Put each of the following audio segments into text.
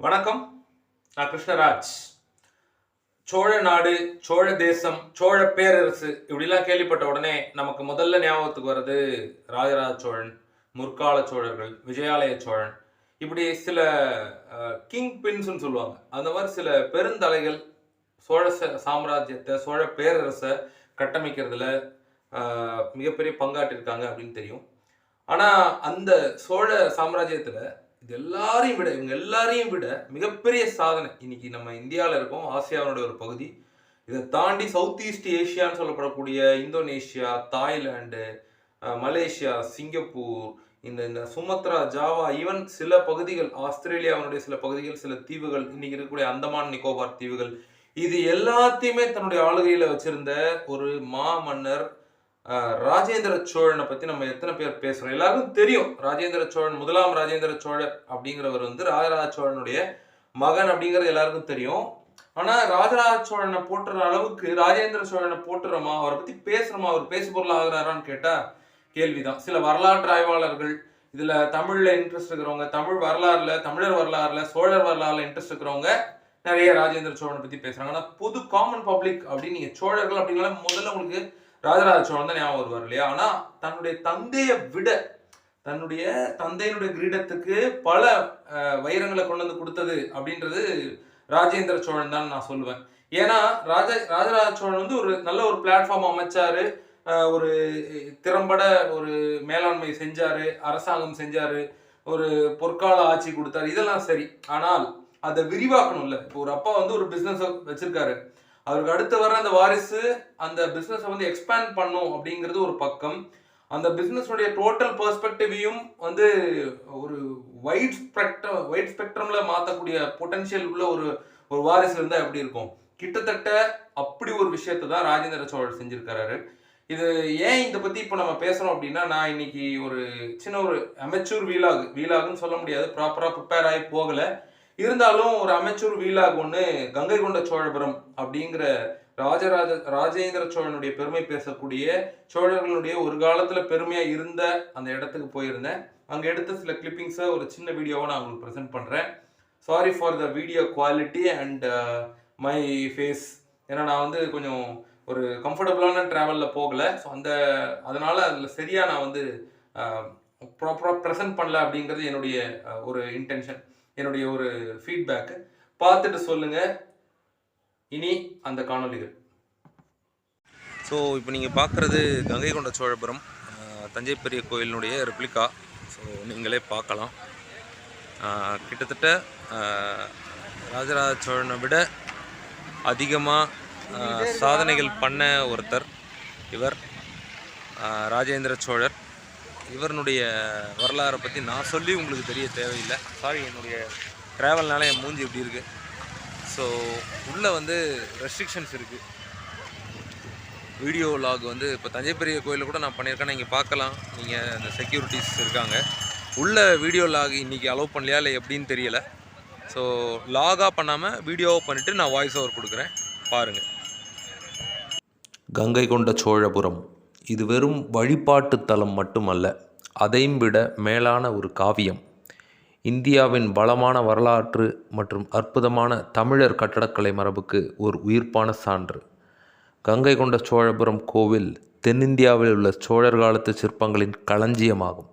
வணக்கம். நான் கிருஷ்ணராஜ். சோழ நாடு சோழ தேசம் சோழ பேரரசு இப்படிலாம் கேள்விப்பட்ட உடனே நமக்கு முதல்ல ஞாபகத்துக்கு வர்றது ராஜராஜ சோழன் முற்கால சோழர்கள் விஜயாலய சோழன். இப்படி சில கிங் பின்ஸ்னு சொல்லுவாங்க. அந்த மாதிரி சில பெருந்தலைகள் சோழ சாம்ராஜ்யத்தை சோழ பேரரசை கட்டமைக்கிறதுல மிகப்பெரிய பங்காற்றிருக்காங்க அப்படின்னு தெரியும். ஆனால் அந்த சோழ சாம்ராஜ்யத்தில் இது எல்லாரையும் விட இவங்க எல்லாரையும் விட மிகப்பெரிய சாதனை இன்னைக்கு நம்ம இந்தியாவில் இருக்கோம் ஆசியாவினுடைய ஒரு பகுதி. இதை தாண்டி சவுத் ஈஸ்ட் ஏஷியான்னு சொல்லப்படக்கூடிய இந்தோனேஷியா தாய்லாந்து மலேசியா சிங்கப்பூர் இந்த இந்த சுமத்ரா ஜாவா ஈவன் சில பகுதிகள் ஆஸ்திரேலியாவினுடைய சில பகுதிகள் சில தீவுகள் இன்னைக்கு இருக்கக்கூடிய அந்தமான் நிக்கோபார் தீவுகள் இது எல்லாத்தையுமே தன்னுடைய ஆளுகையில வச்சிருந்த ஒரு மா மன்னர் ராஜேந்திர சோழனை பற்றி நம்ம எத்தனை பேர் பேசுகிறோம் எல்லாருக்கும் தெரியும். ராஜேந்திர சோழன் முதலாம் ராஜேந்திர சோழர் அப்படிங்கிறவர் வந்து ராஜராஜ சோழனுடைய மகன் அப்படிங்கிறது எல்லாருக்கும் தெரியும். ஆனால் ராஜராஜ சோழனை போட்டுற அளவுக்கு ராஜேந்திர சோழனை போட்டுறோமா அவரை பற்றி பேசுகிறோமா அவர் பேசு பொருள் ஆகிறாரான்னு கேட்டால் கேள்விதான். சில வரலாற்று ஆய்வாளர்கள் இதில் தமிழில் இன்ட்ரெஸ்ட் இருக்கிறவங்க தமிழ் வரலாறுல தமிழர் வரலாறுல சோழர் வரலாறுல இன்ட்ரெஸ்ட் இருக்கிறவங்க நிறைய ராஜேந்திர சோழனை பற்றி பேசுகிறாங்க ஆனால் பொது காமன் பப்ளிக் அப்படின்னு நீங்கள் சோழர்கள் அப்படிங்கிற முதல்ல உங்களுக்கு ராஜராஜ சோழன் தான் ஞாபகம் வருவார் இல்லையா? ஆனா தன்னுடைய தந்தையை விட தன்னுடைய தந்தையினுடைய கிரீடத்துக்கு பல வைரங்களை கொண்டு வந்து கொடுத்தது அப்படின்றது ராஜேந்திர சோழன் தான் நான் சொல்லுவேன். ஏன்னா ராஜ ராஜராஜ சோழன் வந்து ஒரு நல்ல ஒரு பிளாட்ஃபார்ம் அமைச்சாரு. ஒரு திறம்பட ஒரு மேலாண்மை செஞ்சாரு அரசாங்கம் செஞ்சாரு ஒரு பொற்கால ஆட்சி கொடுத்தாரு. இதெல்லாம் சரி. ஆனால் அதை விரிவாக்கணும்ல. இப்போ ஒரு அப்பா வந்து ஒரு பிசினஸ் வச்சிருக்காரு. அவருக்கு அடுத்து வர அந்த வாரிசு அந்த பிஸ்னஸை வந்து எக்ஸ்பேண்ட் பண்ணும் அப்படிங்கிறது ஒரு பக்கம். அந்த பிஸ்னஸுடைய டோட்டல் பெர்ஸ்பெக்டிவையும் வந்து ஒரு வைட் ஸ்பெக்ட்ரம் வைட் ஸ்பெக்ட்ரமில் மாற்றக்கூடிய பொட்டன்ஷியல் உள்ள ஒரு ஒரு வாரிசு இருந்தால் எப்படி இருக்கும்? கிட்டத்தட்ட அப்படி ஒரு விஷயத்தை தான் ராஜேந்திர சோழர் செஞ்சுருக்கிறாரு. இது ஏன் இதை பற்றி இப்போ நம்ம பேசுகிறோம் அப்படின்னா நான் இன்னைக்கு ஒரு சின்ன ஒரு அமெச்சூர் வீலாக் வீலாகுன்னு சொல்ல முடியாது. ப்ராப்பராக ப்ரிப்பேர் ஆகி போகலை. இருந்தாலும் ஒரு அமைச்சூர் வீலாக் ஒன்று கங்கை கொண்ட சோழபுரம் அப்படிங்கிற ராஜராஜ ராஜேந்திர சோழனுடைய பெருமை பேசக்கூடிய சோழர்களுடைய ஒரு காலத்தில் பெருமையாக இருந்த அந்த இடத்துக்கு போயிருந்தேன். அங்கே எடுத்த சில கிளிப்பிங்ஸை ஒரு சின்ன வீடியோவை நான் உங்களுக்கு ப்ரெசென்ட் பண்ணுறேன் sorry for the video quality and my face ஏன்னா நான் வந்து கொஞ்சம் ஒரு கம்ஃபர்டபுளான ட்ராவலில் போகலை. ஸோ அந்த அதனால் அதில் சரியாக நான் வந்து uh, ப்ராப்பராக ப்ரெசென்ட் பண்ணல அப்படிங்கிறது என்னுடைய uh, ஒரு இன்டென்ஷன் என்னுடைய ஒரு ஃபீட்பேக்கு பார்த்துட்டு சொல்லுங்கள் இனி அந்த காணொளிகள். ஸோ இப்போ நீங்கள் பார்க்குறது கங்கை கொண்ட சோழபுரம் தஞ்சை பெரிய கோயிலினுடைய ரெப்ளிகா ஸோ நீங்களே பார்க்கலாம். கிட்டத்தட்ட ராஜராஜ சோழனை விட அதிகமாக சாதனைகள் பண்ண ஒருத்தர் இவர் ராஜேந்திர சோழர். இவருடைய வரலாறை பற்றி நான் சொல்லி உங்களுக்கு தெரிய தேவையில்லை. சாரி என்னுடைய ட்ராவல்னால என் மூஞ்சி இப்படி இருக்குது ஸோ உள்ளே வந்து ரெஸ்ட்ரிக்ஷன்ஸ் இருக்குது வீடியோ லாக் வந்து இப்போ தஞ்சை பெரிய கோயிலில் கூட நான் பண்ணியிருக்கேன். நீங்கள் பார்க்கலாம். நீங்கள் அந்த செக்யூரிட்டிஸ் இருக்காங்க. உள்ள வீடியோ லாக் இன்றைக்கி அலோவ் பண்ணலையா இல்லை எப்படின்னு தெரியலை. ஸோ லாகாக பண்ணாமல் வீடியோவாக பண்ணிவிட்டு நான் வாய்ஸ் ஓவர் கொடுக்குறேன். பாருங்கள் கங்கை கொண்ட சோழபுரம். இது வெறும் வழிபாட்டு தலம் மட்டுமல்ல அதையும் விட மேலான ஒரு காவியம். இந்தியாவின் வளமான வரலாற்று மற்றும் அற்புதமான தமிழர் கட்டடக்கலை மரபுக்கு ஒரு உயிர்ப்பான சான்று. கங்கை கொண்ட சோழபுரம் கோவில் தென்னிந்தியாவில் உள்ள சோழர் காலத்து சிற்பங்களின் களஞ்சியமாகும்.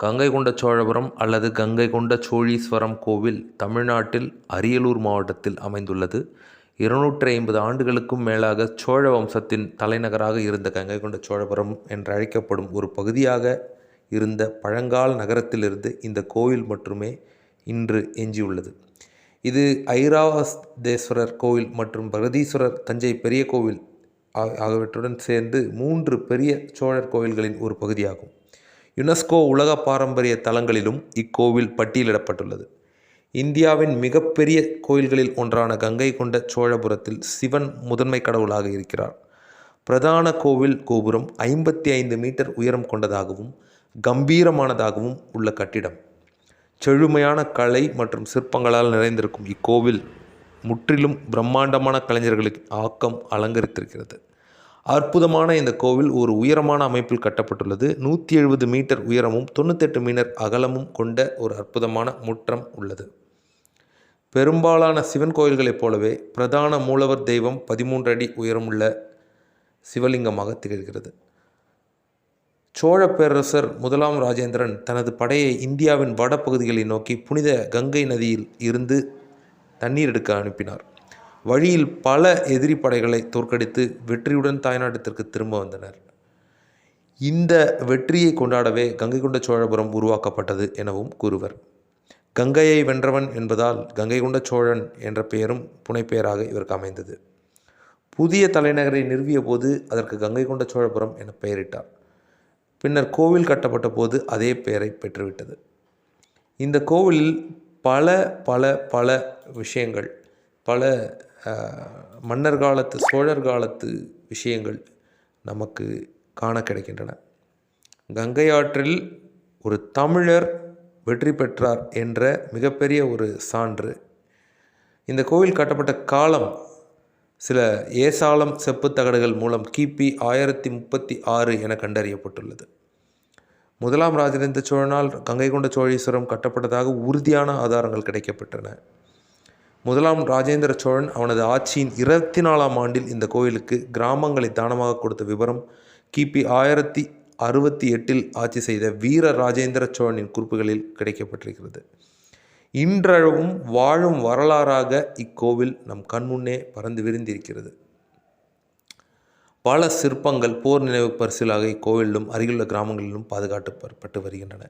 கங்கை கொண்ட சோழபுரம் அல்லது கங்கை கொண்ட சோழீஸ்வரம் கோவில் தமிழ்நாட்டில் அரியலூர் மாவட்டத்தில் அமைந்துள்ளது. இருநூற்றி ஐம்பது ஆண்டுகளுக்கும் மேலாக சோழ வம்சத்தின் தலைநகராக இருந்த கங்கை கொண்ட சோழபுரம் என்று அழைக்கப்படும் ஒரு பகுதியாக இருந்த பழங்கால நகரத்திலிருந்து இந்த கோவில் மட்டுமே இன்று எஞ்சியுள்ளது. இது ஐராவதேஸ்வரர் கோவில் மற்றும் பிரகதீஸ்வரர் தஞ்சை பெரிய கோவில் ஆகியவற்றுடன் சேர்ந்து மூன்று பெரிய சோழர் கோவில்களின் ஒரு பகுதியாகும். யுனெஸ்கோ உலக பாரம்பரிய தலங்களிலும் இக்கோவில் பட்டியலிடப்பட்டுள்ளது. இந்தியாவின் மிகப்பெரிய கோயில்களில் ஒன்றான கங்கை கொண்ட சோழபுரத்தில் சிவன் முதன்மை கடவுளாக இருக்கிறார். பிரதான கோவில் கோபுரம் ஐம்பத்தி ஐந்து மீட்டர் உயரம் கொண்டதாகவும் கம்பீரமானதாகவும் உள்ள கட்டிடம். செழுமையான கலை மற்றும் சிற்பங்களால் நிறைந்திருக்கும் இக்கோவில் முற்றிலும் பிரம்மாண்டமான கலைஞர்களின் ஆக்கம் அலங்கரித்திருக்கிறது. அற்புதமான இந்த கோவில் ஒரு உயரமான அமைப்பில் கட்டப்பட்டுள்ளது. நூற்றி எழுபது மீட்டர் உயரமும் தொண்ணூத்தெட்டு மீட்டர் அகலமும் கொண்ட ஒரு அற்புதமான முற்றம் உள்ளது. பெரும்பாலான சிவன் கோயில்களைப் போலவே பிரதான மூலவர் தெய்வம் பதிமூன்று அடி உயரமுள்ள சிவலிங்கமாக திகழ்கிறது. சோழ பேரரசர் முதலாம் ராஜேந்திரன் தனது படையை இந்தியாவின் வடபகுதிகளை நோக்கி புனித கங்கை நதியில் இருந்து தண்ணீர் எடுக்க அனுப்பினார். வழியில் பல எதிரி படைகளை தோற்கடித்து வெற்றியுடன் தாய்நாட்டத்திற்கு திரும்ப வந்தனர். இந்த வெற்றியை கொண்டாடவே கங்கை கொண்ட சோழபுரம் உருவாக்கப்பட்டது எனவும் கூறுவர். கங்கையை வென்றவன் என்பதால் கங்கை கொண்ட சோழன் என்ற பெயரும் புனைப்பெயராக இவருக்கு அமைந்தது. புதிய தலைநகரை நிறுவிய போது அதற்கு கங்கை கொண்ட சோழபுரம் என பெயரிட்டார். பின்னர் கோவில் கட்டப்பட்ட போது அதே பெயரை பெற்றுவிட்டது. இந்த கோவிலில் பல பல பல விஷயங்கள் பல மன்னர் காலத்து சோழர் காலத்து விஷயங்கள் நமக்கு காண கிடைக்கின்றன. கங்கை ஆற்றில் ஒரு தமிழர் வெற்றி பெற்றார் என்ற மிகப்பெரிய ஒரு சான்று. இந்த கோவில் கட்டப்பட்ட காலம் சில ஏசாலம் செப்பு தகடுகள் மூலம் கிபி ஆயிரத்தி முப்பத்தி ஆறு என கண்டறியப்பட்டுள்ளது. முதலாம் ராஜேந்திர சோழனால் கங்கை கொண்ட சோழீஸ்வரம் கட்டப்பட்டதாக உறுதியான ஆதாரங்கள் கிடைக்கப்பட்டன முதலாம் ராஜேந்திர சோழன் அவனது ஆட்சியின் இருபத்தி நாலாம் ஆண்டில் இந்த கோயிலுக்கு கிராமங்களை தானமாக கொடுத்த விவரம் கிபி ஆயிரத்தி அறுபத்தி எட்டில் ஆட்சி செய்த வீர ராஜேந்திர சோழனின் குறிப்புகளில் கிடைக்கப்பட்டிருக்கிறது. இன்றளவும் வாழும் வரலாறாக இக்கோவில் நம் கண்முன்னே பறந்து விரிந்திருக்கிறது. பல சிற்பங்கள் போர் நினைவு பரிசிலாக இக்கோவிலும் அருகிலுள்ள கிராமங்களிலும் பாதுகாக்கப்பட்டு வருகின்றன.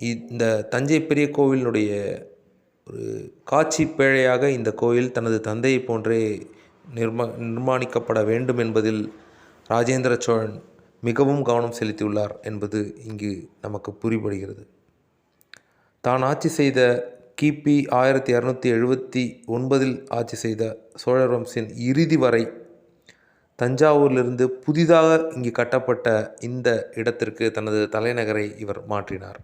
இந்த தஞ்சை பெரிய கோவிலினுடைய ஒரு காட்சி பேழையாக இந்த கோயில் தனது தந்தையை போன்றே நிர்மா நிர்மாணிக்கப்பட வேண்டும் என்பதில் ராஜேந்திர சோழன் மிகவும் கவனம் செலுத்தியுள்ளார் என்பது இங்கு நமக்கு புரிபடுகிறது. தான் ஆட்சி செய்த கிபி ஆயிரத்தி இரநூத்தி எழுபத்தி ஒன்பதில் ஆட்சி செய்த சோழர் வம்சின் இறுதி வரை தஞ்சாவூரிலிருந்து புதிதாக இங்கு கட்டப்பட்ட இந்த இடத்திற்கு தனது தலைநகரை இவர் மாற்றினார்.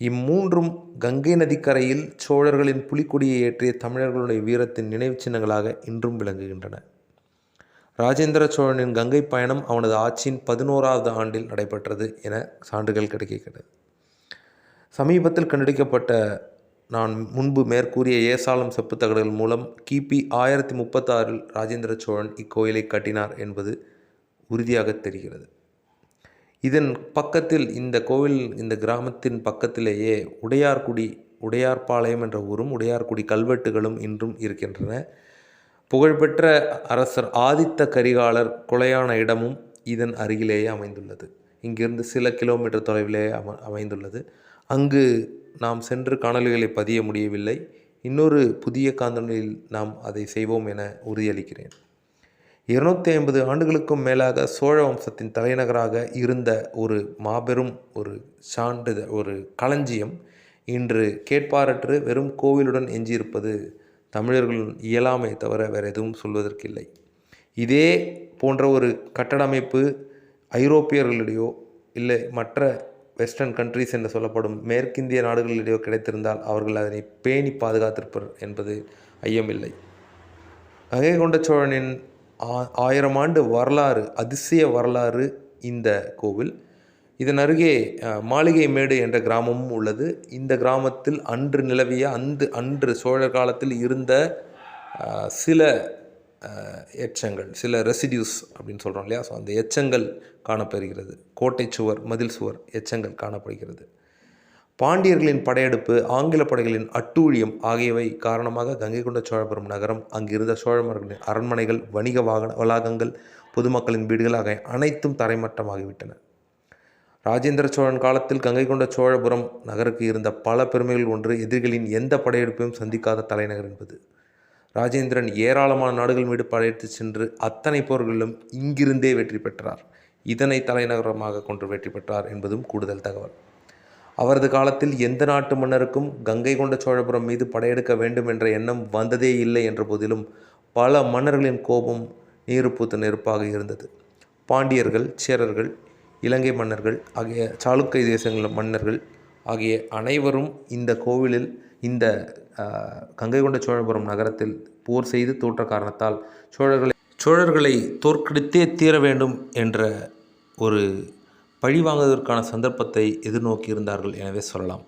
இம்மூன்றும் கங்கை நதிக்கரையில் சோழர்களின் புலிக்கொடியை ஏற்றிய தமிழர்களுடைய வீரத்தின் நினைவு சின்னங்களாக இன்றும் விளங்குகின்றன. ராஜேந்திர சோழனின் கங்கை பயணம் அவனது ஆட்சியின் பதினோராவது ஆண்டில் நடைபெற்றது என சான்றுகள் கிடைக்கிறது சமீபத்தில் கண்டுபிடிக்கப்பட்ட நான் முன்பு மேற்கூறிய ஏசாலம் செப்புத்தகடுகள் மூலம் கிபி ஆயிரத்தி முப்பத்தாறில் ராஜேந்திர சோழன் இக்கோயிலை கட்டினார் என்பது உறுதியாக தெரிகிறது. இதன் பக்கத்தில் இந்த கோவில் இந்த கிராமத்தின் பக்கத்திலேயே உடையார்குடி உடையார்பாளையம் என்ற ஊரும் உடையார்குடி கல்வெட்டுகளும் இன்றும் இருக்கின்றன. புகழ்பெற்ற அரசர் ஆதித்த கரிகாலர் கொலையான இடமும் இதன் அருகிலேயே அமைந்துள்ளது. இங்கிருந்து சில கிலோமீட்டர் தொலைவிலேயே அம அமைந்துள்ளது. அங்கு நாம் சென்று காணொலிகளை பதிய முடியவில்லை. இன்னொரு புதிய காந்தொலியில் நாம் அதை செய்வோம் என உறுதியளிக்கிறேன். இருநூத்தி ஐம்பது ஆண்டுகளுக்கும் மேலாக சோழ வம்சத்தின் தலைநகராக இருந்த ஒரு மாபெரும் ஒரு சான்றிதழ் ஒரு களஞ்சியம் இன்று கேட்பாரற்று வெறும் கோவிலுடன் எஞ்சியிருப்பது தமிழர்கள் இயலாமை தவிர வேறு எதுவும் சொல்வதற்கில்லை. இதே போன்ற ஒரு கட்டட அமைப்பு ஐரோப்பியர்களிடையோ இல்லை மற்ற வெஸ்டர்ன் கண்ட்ரீஸ் என்று சொல்லப்படும் மேற்கிந்திய நாடுகளிடையோ கிடைத்திருந்தால் அவர்கள் அதனை பேணி பாதுகாத்திருப்பர் என்பது ஐயமில்லை. கங்கை கொண்ட சோழனின் ஆ- ஆயிரம் ஆண்டு வரலாறு அதிசய வரலாறு இந்த கோவில் இதன் அருகே மாளிகை மேடு என்ற கிராமமும் உள்ளது. இந்த கிராமத்தில் அன்று நிலவிய அந்த அன்று சோழர் காலத்தில் இருந்த சில எச்சங்கள் சில ரெசிடியூஸ் அப்படின்னு சொல்கிறோம் இல்லையா? ஸோ அந்த எச்சங்கள் காணப்படுகிறது. கோட்டை சுவர் மதில் சுவர் எச்சங்கள் காணப்படுகிறது. பாண்டியர்களின் படையெடுப்பு ஆங்கில படைகளின் அட்டூழியம் ஆகியவை காரணமாக கங்கை கொண்ட சோழபுரம் நகரம் அங்கிருந்த சோழமர்களின் அரண்மனைகள் வணிக வாகன வளாகங்கள் பொதுமக்களின் வீடுகள் ஆகிய அனைத்தும் தரைமட்டமாகிவிட்டன. ராஜேந்திர சோழன் காலத்தில் கங்கை கொண்ட சோழபுரம் நகருக்கு இருந்த பல பெருமைகள் ஒன்று எதிரிகளின் எந்த படையெடுப்பையும் சந்திக்காத தலைநகர் என்பது. ராஜேந்திரன் ஏராளமான நாடுகள் மீது படையெடுத்து சென்று அத்தனை போர்களிலும் இங்கிருந்தே வெற்றி பெற்றார். இதனை தலைநகரமாக கொண்டு வெற்றி பெற்றார் என்பதும் கூடுதல் தகவல். அவரது காலத்தில் எந்த நாட்டு மன்னருக்கும் கங்கை கொண்ட சோழபுரம் மீது படையெடுக்க வேண்டும் என்ற எண்ணம் வந்ததே இல்லை என்ற போதிலும் பல மன்னர்களின் கோபம் நீருப்பூத்த நெருப்பாக இருந்தது. பாண்டியர்கள் சேரர்கள் இலங்கை மன்னர்கள் ஆகிய சாளுக்கிய தேசங்களின் மன்னர்கள் ஆகிய அனைவரும் இந்த கோவிலில் இந்த கங்கை கொண்ட சோழபுரம் நகரத்தில் போர் செய்து தோற்ற காரணத்தால் சோழர்களை சோழர்களை தோற்கடித்தே தீர வேண்டும் என்ற ஒரு பழிவாங்குவதற்கான சந்தர்ப்பத்தை எதிர்நோக்கி இருந்தார்கள் எனவே சொல்லலாம்.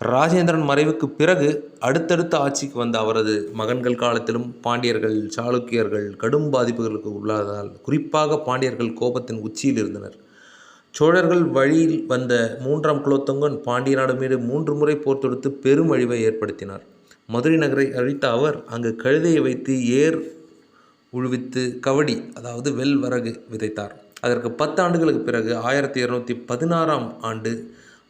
ராஜேந்திரன் மறைவுக்கு பிறகு அடுத்தடுத்த ஆட்சிக்கு வந்த அவரது மகன்கள் காலத்திலும் பாண்டியர்கள் சாளுக்கியர்கள் கடும் பாதிப்புகளுக்கு உள்ளாததால் குறிப்பாக பாண்டியர்கள் கோபத்தின் உச்சியில் இருந்தனர். சோழர்கள் வழியில் வந்த மூன்றாம் குலோத்துங்கன் பாண்டிய நாடு மீது மூன்று முறை போர் தொடுத்து பெரும் அழிவை ஏற்படுத்தினார். மதுரை நகரை அழித்த அவர் அங்கு கழுதையை வைத்து ஏர் உழுவித்து கவடி அதாவது வெல் வரகு விதைத்தார். அதற்கு பத்து ஆண்டுகளுக்கு பிறகு ஆயிரத்தி இருநூற்றி பதினாறாம் ஆண்டு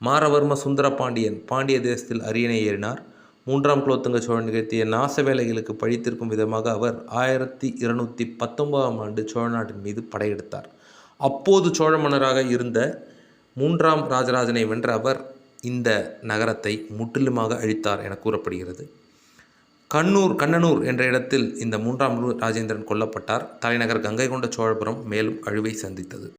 மாரவர்ம சுந்தர பாண்டியன் பாண்டிய தேசத்தில் அரியணை ஏறினார். மூன்றாம் குலோத்துங்க சோழன் நிகழ்த்திய நாச வேலைகளுக்கு பழித்திருக்கும் விதமாக அவர் ஆயிரத்தி இருநூற்றி பத்தொன்பதாம் ஆண்டு சோழ நாட்டின் மீது படையெடுத்தார். அப்போது சோழ மன்னராக இருந்த மூன்றாம் ராஜராஜனை வென்ற அவர் இந்த நகரத்தை முற்றிலுமாக அழித்தார் என கூறப்படுகிறது. கண்ணூர் கண்ணனூர் என்ற இடத்தில் இந்த மூன்றாம் ராஜேந்திரன் கொல்லப்பட்டார். தலைநகர் கங்கை கொண்ட சோழபுரம் மேலும் அழிவை சந்தித்தது.